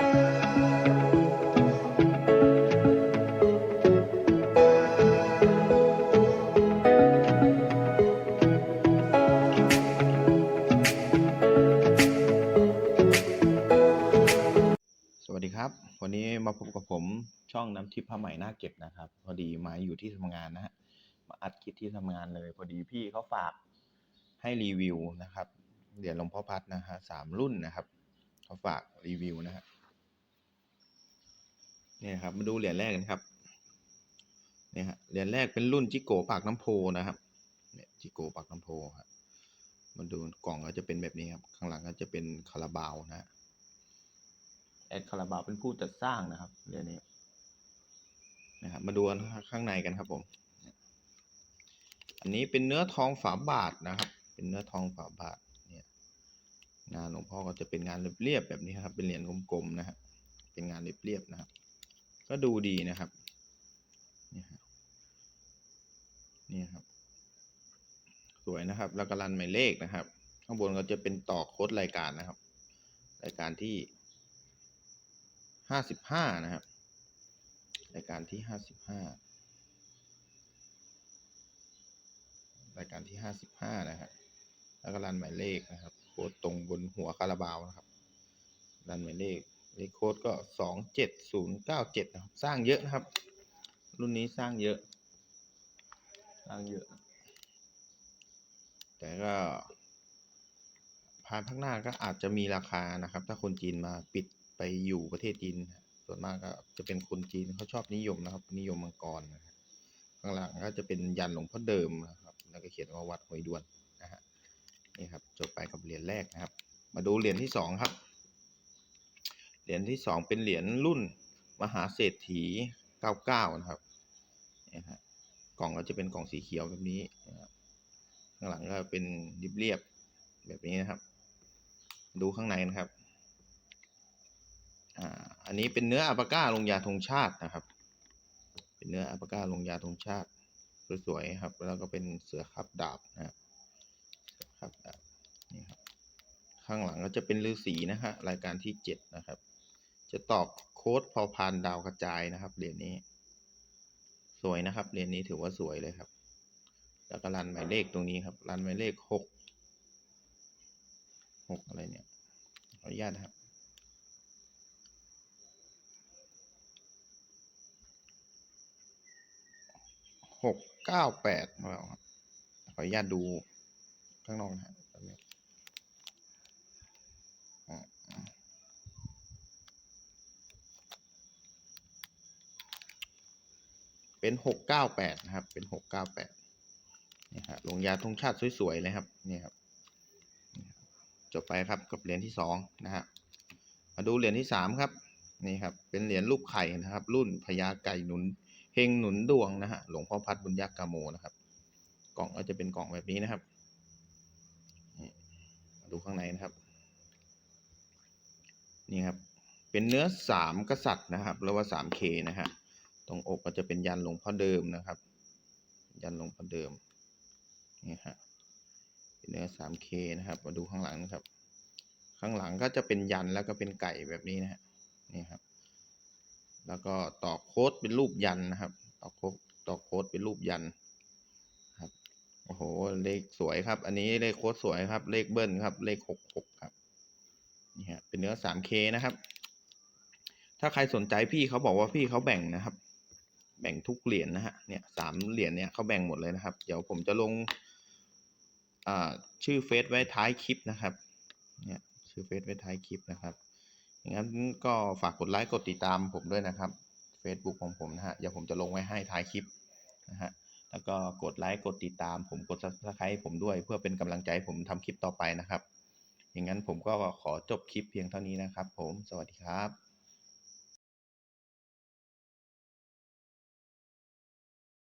สวัสดีครับ วันนี้มาพบกับผมช่องน้ำทิพย์ผ้าไหมหน้าเก็บนะครับ พอดีมาอยู่ที่ทำงานนะฮะมาอัดคลิปที่ทำงานเลย พอดีพี่เขาฝากให้รีวิวนะครับเหรียญหลวงพ่อพัดนะฮะสามรุ่นนะครับเขาฝากรีวิวนะฮะ เนี่ยครับมาดูเหรียญแรกกันครับเนี่ยฮะเหรียญแรกเป็นรุ่นจิโกปากน้ำโพนะครับเนี่ยจิโกปากน้ำโพครับมาดูกล่องก็จะเป็นแบบนี้ครับ ข้างหลังก็จะเป็นคาราบาวนะฮะแอดคาราบาวเป็นผู้จัดสร้างนะครับเรื่องนี้นะครับมาดูกันข้างในกันครับผม อันนี้เป็นเนื้อทองฝาบาทนะครับ เป็นเนื้อทองฝาบาทเนี่ยงานหลวงพ่อก็จะเป็นงานเรียบๆแบบนี้ครับ เป็นเหรียญกลมๆนะฮะเป็นงานเรียบๆนะครับ ก็ดูดีนะครับนี่ครับนี่ครับ สวยนะครับ แล้วก็รันหมายเลขนะครับ ข้างบนก็จะเป็นต่อโค้ดรายการนะครับ รายการที่ห้าสิบห้านะครับ รายการที่ห้าสิบห้ารายการที่ห้าสิบห้านะครับแล้วก็รันหมายเลขนะครับ โค้ดตรงบนหัวคาราบาวนะครับ รันหมายเลข เลขโค้ดก็สองเจ็ดศูนย์เก้าเจ็ดนะครับ สร้างเยอะนะครับ รุ่นนี้สร้างเยอะ สร้างเยอะ แต่ก็ภายภาคหน้าก็อาจจะมีราคานะครับ ถ้าคนจีนมาปิดไปอยู่ประเทศจีน ส่วนมากก็จะเป็นคนจีนเขาชอบนิยมนะครับ นิยมมังกรนะครับข้างหลังก็จะเป็นยันหลวงพ่อเดิมนะครับ แล้วก็เขียนว่าวัดหอยดวนนะฮะนี่ครับจบไปกับเหรียญแรกนะครับ มาดูเหรียญที่สองครับ เหรียญที่สองเป็นเหรียญรุ่นมหาเศรษฐีเก้าเก้านะครับนี่ฮะกล่องก็จะเป็นกล่องสีเขียวแบบนี้นะครับข้างหลังก็เป็นริบเรียบแบบนี้นะครับ ดูข้างในนะครับอ่าอันนี้เป็นเนื้ออัปก้าลงยาธงชาตินะครับ เป็นเนื้ออัปก้าลงยาธงชาติสวยๆครับ แล้วก็เป็นเสือขับดาบนะครับเสือขับนี่ครับ ข้างหลังก็จะเป็นฤาษีนะฮะรายการที่เจ็ดนะครับ จะตอกโค้ดพอพานดาวกระจายนะครับเหรียญนี้ สวยนะครับเหรียญนี้ถือว่าสวยเลยครับ แล้วก็รันหมายเลขตรงนี้ครับรันหมายเลขหกหกอะไรเนี่ยขออนุญาตครับ หกเก้าแปดของเราครับขออนุญาตดูข้างนอกนะฮะแป๊บนึงอ่า เป็นหกเก้าแปดนะครับ เป็นหกเก้าแปดนี่ครับลงยาธงชาติสวยๆเลยครับนี่ครับ จบไปครับกับเหรียญที่สองนะฮะ มาดูเหรียญที่สามครับ นี่ครับ เป็นเหรียญรูปไข่นะครับ รุ่นพญาไก่หนุนเฮงหนุนดวงนะฮะ หลวงพ่อพัดบุญยักษ์กาโมนะครับ กล่องก็จะเป็นกล่องแบบนี้นะครับมาดูข้างในนะครับ นี่ครับ เป็นเนื้อสามกษัตริย์นะครับหรือว่าสามเคนะฮะ ตรงอกก็จะเป็นยันหลวงพ่อเดิมนะครับ ยันหลวงพ่อเดิมนี่ฮะเป็นเนื้อสามเคนะครับ มาดูข้างหลังนะครับ ข้างหลังก็จะเป็นยันแล้วก็เป็นไก่แบบนี้นะฮะนี่ครับ แล้วก็ต่อโค้ดเป็นรูปยันนะครับ ต่อโค้ดต่อโค้ดเป็นรูปยันครับโอ้โหเลขสวยครับ อันนี้เลขโค้ดสวยครับ เลขเบิ้ลครับ เลขหกหกครับนี่ฮะเป็นเนื้อ 3K นะครับ ถ้าใครสนใจพี่เขาบอกว่าพี่เขาแบ่งนะครับ แบ่งทุกเหรียญนะฮะเนี่ยสามเหรียญเนี่ยเขาแบ่งหมดเลยนะครับ เดี๋ยวผมจะลงชื่อเฟซไว้ท้ายคลิปนะครับเนี่ยชื่อเฟซไว้ท้ายคลิปนะครับอย่างนั้นก็ฝากกดไลค์กดติดตามผมด้วยนะครับ Facebook ของผมนะฮะเดี๋ยวผมจะลงไว้ให้ท้ายคลิปนะฮะแล้วก็กดไลค์กดติดตาม ผมกด subscribe ผมด้วย เพื่อเป็นกำลังใจผมทำคลิปต่อไปนะครับ อย่างนั้นผมก็ขอจบคลิปเพียงเท่านี้นะครับ ผมสวัสดีครับ